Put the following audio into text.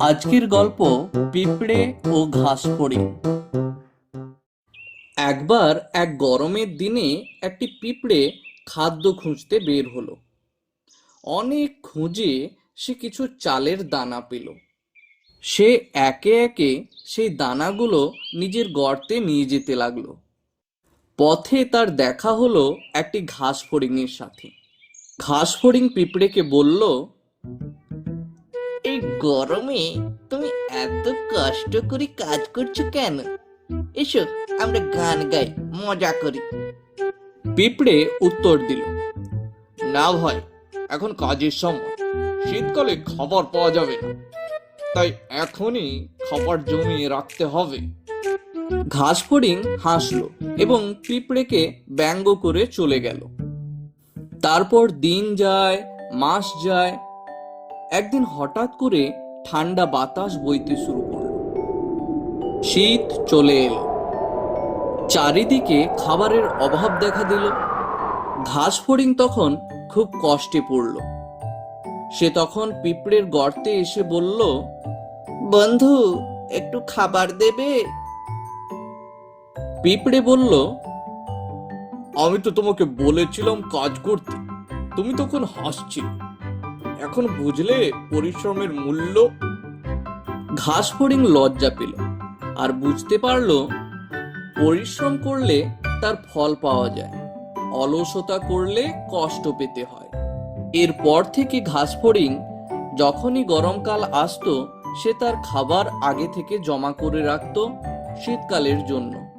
আজকের গল্প পিঁপড়ে ও ঘাস ফড়িং একবার এক গরমের দিনে একটি পিঁপড়ে খাদ্য খুঁজতে বের হলো। অনেক খুঁজে সে কিছু চালের দানা পেল। সে একে একে সেই দানাগুলো নিজের গর্তে নিয়ে যেতে লাগল। পথে তার দেখা হলো একটি ঘাস ফড়িংয়ের সাথে। ঘাস ফড়িং পিঁপড়েকে বলল এই গরমে তুমি এত কষ্ট করে কাজ করছ কেন? এসো আমরা গান গাই মজা করি। পিঁপড়ে উত্তর দিল না ভাই এখন কাজের সময়। শীতকালে খাবার পাওয়া যাবে না। তাই এখনই খাবার জমিয়ে রাখতে হবে। ঘাস ফড়িং হাসলো এবং পিঁপড়েকে ব্যঙ্গ করে চলে গেল। তারপর দিন যায় মাস যায় একদিন হঠাৎ করে ঠান্ডা বাতাস বইতে শুরু করল। শীত চলে এলো। চারিদিকে খাবারের অভাব দেখা দিল। ঘাস ফড়িং তখন খুব কষ্টে পড়ল। সে তখন পিঁপড়ের গর্তে এসে বলল, বন্ধু, একটু খাবার দেবে? পিঁপড়ে বলল, আমি তো তোমাকে বলেছিলাম কাজ করতে। তুমি তখন হাসছিলে। এখন বুঝলে পরিশ্রমের মূল্য? ঘাস ফড়িং লজ্জা পেল। আর বুঝতে পারল, পরিশ্রম করলে তার ফল পাওয়া যায়, অলসতা করলে কষ্ট পেতে হয়। এরপর থেকে ঘাস ফড়িং যখনই গরমকাল আসতো, সে তার খাবার আগে থেকে জমা করে রাখত শীতকালের জন্য।